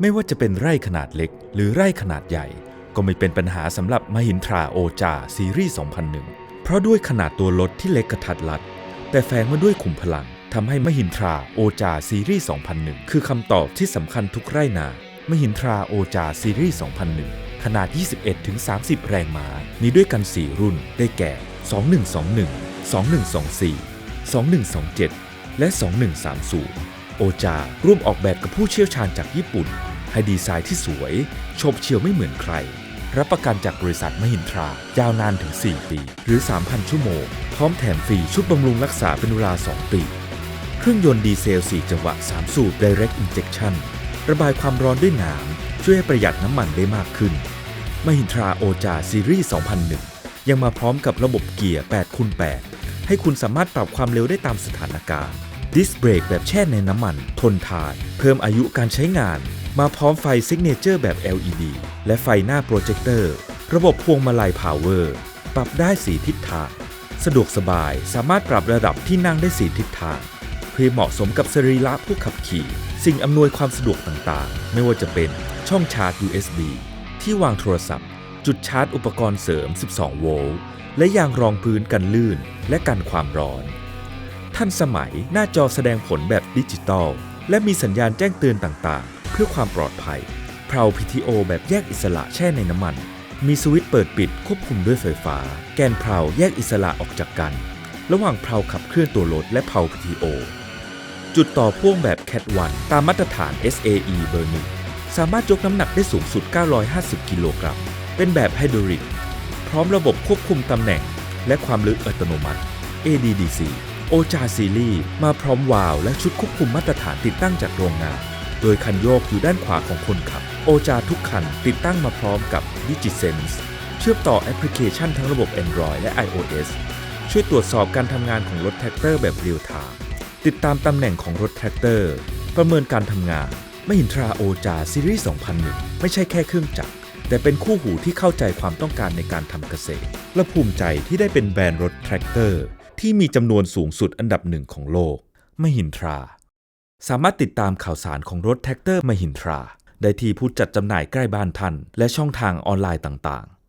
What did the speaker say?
ไม่ว่าจะเป็นไร่ขนาดเล็ก หรือไร่ขนาดใหญ่ ก็ไม่เป็นปัญหาสำหรับมหินทราโอจาซีรีส์ 2001 เพราะด้วยขนาดตัวรถที่เล็กกระทัดรัด แต่แฝงมาด้วยขุมพลังทำให้มหินทราโอจาซีรีส์ 2001 คือคำตอบที่สำคัญทุกไร่นามหินทราโอจาซีรีส์ 2001 ขนาด 21-30 แรงม้า มีด้วยกัน 4 รุ่น ได้แก่ 2121 2124 2127 และ 2130 โอจาร่วมออกแบบกับผู้เชี่ยวชาญจากญี่ปุ่น ให้ดีไซน์ที่สวยโฉบเฉี่ยวไม่เหมือนใคร รับประกันจากบริษัทมหินทรา ยาวนานถึง 4 ปี หรือ 3,000 ชั่วโมง พร้อมแถมฟรีชุดบำรุงรักษาเป็นเวลา 2 ปี เครื่องยนต์ดีเซล 4 จังหวะ 3 สูบ Direct Injection ระบายความร้อนด้วยน้ำช่วยให้ประหยัดน้ำมันได้มากขึ้นมหินทราโอจาซีรีส์ 2001 ยังมาพร้อมกับระบบเกียร์8คูณ8ให้คุณสามารถปรับความเร็วได้ตามสถานการณ์ ดิสเบรกแบบแช่ในน้ำมัน ทนทาน เพิ่มอายุการใช้งาน มาพร้อมไฟซิกเนเจอร์แบบ LED และไฟหน้าโปรเจคเตอร์ ระบบพวงมาลัยพาวเวอร์ ปรับได้สีทิศทาง สะดวกสบายสามารถปรับระดับที่นั่งได้สีทิศทาง เพื่อเหมาะสมกับสรีระผู้ขับขี่ สิ่งอำนวยความสะดวกต่างๆ ไม่ว่าจะเป็นช่องชาร์จ USB ที่วางโทรศัพท์ จุดชาร์จอุปกรณ์เสริม 12 โวลต์ และยางรองพื้นกันลื่น และกันความร้อน ทันสมัย หน้าจอแสดงผลแบบดิจิตอล และมีสัญญาณแจ้งเตือนต่างๆ เพื่อความปลอดภัยเพลา PTO แบบแยกอิสระแช่ในน้ำมัน มีสวิตช์เปิดปิดควบคุมด้วยไฟฟ้า แกนเพลาแยกอิสระออกจากกัน ระหว่างเพลาขับเคลื่อนตัวรถและเพลา PTO จุดต่อพ่วงแบบ Cat 1ตามมาตรฐาน SAE เบอร์หนึ่งสามารถยกน้ำหนักได้สูงสุด 950 กิโลกรัม เป็นแบบไฮดรอลิก พร้อมระบบควบคุมตำแหน่ง และความลึกอัตโนมัติ ADDC โอจาซีรีส์มาพร้อมวาล์วและชุดควบคุมมาตรฐานติดตั้งจากโรงงาน โดยคันโยกอยู่ด้านขวาของคนขับ โอจาทุกคันติดตั้งมาพร้อมกับ DigiSense เชื่อมต่อแอปพลิเคชันทั้งระบบ Android และ iOS ช่วยตรวจสอบการทำงานของรถแท็กเตอร์แบบเรียลไทม์ติดตามตำแหน่งของรถแท็กเตอร์ ประเมินการทำงาน ไม่หินทราโอจาซีรีส์ 2001 ไม่ใช่แค่เครื่องจักรแต่เป็นคู่หูที่เข้าใจความต้องการในการทำเกษตร และภูมิใจที่ได้เป็นแบรนด์รถแทรกเตอร์ ที่มีจำนวนสูงสุดอันดับหนึ่งของโลก มหินทรา สามารถติดตามข่าวสารของรถแท็กเตอร์มหินทรา ได้ที่ผู้จัดจำหน่ายใกล้บ้านท่าน และช่องทางออนไลน์ต่างๆ